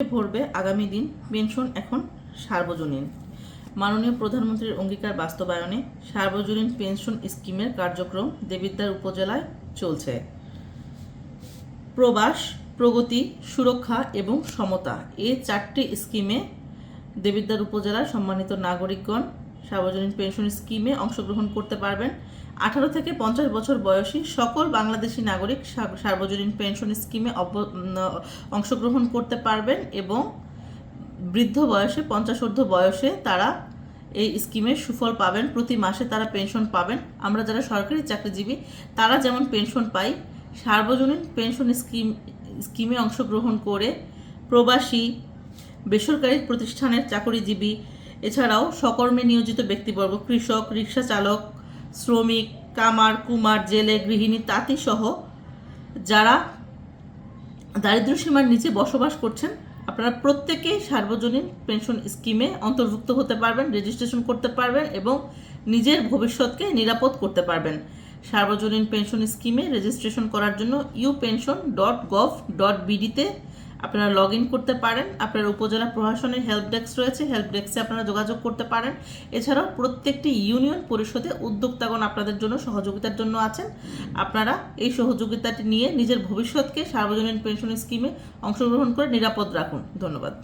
ভরবে আগামী দিন পেনশন এখন সার্বজনীন। মাননীয় প্রধানমন্ত্রীর অঙ্গীকার বাস্তবায়নে সার্বজনীন পেনশন স্কিমের কার্যক্রম দেবিদ্বার উপজেলায় চলছে। প্রবাস, প্রগতি, সুরক্ষা এবং সমতা এই চারটি স্কিমে দেবিদ্বার উপজেলার সম্মানিত নাগরিকগণ সার্বজনীন পেনশন স্কিমে অংশগ্রহণ করতে পারবেন। আঠারো থেকে পঞ্চাশ বছর বয়সী সকল বাংলাদেশি নাগরিক সার্বজনীন পেনশন স্কিমে অংশগ্রহণ করতে পারবেন এবং বৃদ্ধ বয়সে, পঞ্চাশোর্ধ্ব বয়সে তারা এই স্কিমের সুফল পাবেন। প্রতি মাসে তারা পেনশন পাবেন। আমরা যারা সরকারি চাকরিজীবী, তারা যেমন পেনশন পাই, সার্বজনীন পেনশন স্কিম স্কিমে অংশগ্রহণ করে প্রবাসী, বেসরকারি প্রতিষ্ঠানের চাকরিজীবী, এছাড়াও সকর্মে নিয়োজিত ব্যক্তিবর্গ, কৃষক, রিক্সা চালক শ্রমিক, কামার, কুমার, জেলে, গৃহিণী তাঁতি সহ যারা দারিদ্র সীমার নিচে বসবাস করছেন, আপনারা প্রত্যেকেই সার্বজনীন পেনশন স্কিমে অন্তর্ভুক্ত হতে পারবেন, রেজিস্ট্রেশন করতে পারবেন এবং নিজের ভবিষ্যৎকে নিরাপদ করতে পারবেন। সার্বজনীন পেনশন স্কিমে রেজিস্ট্রেশন করার জন্য U pension dot gov dot বিডিতে আপনারা লগ ইন করতে পারেন, আপনার উপজেলা প্রশাসনের হেল্প ডেস্ক রয়েছে হেল্প ডেস্কে আপনারা যোগাযোগ করতে পারেন। এছাড়াও প্রত্যেকটি ইউনিয়ন পরিষদে উদ্যোক্তাগণ আপনাদের জন্য সহযোগিতার জন্য আছেন। আপনারা এই সহযোগিতাটি নিয়ে নিজের ভবিষ্যৎকে সার্বজনীন পেনশন স্কিমে অংশগ্রহণ করে নিরাপদ রাখুন। ধন্যবাদ।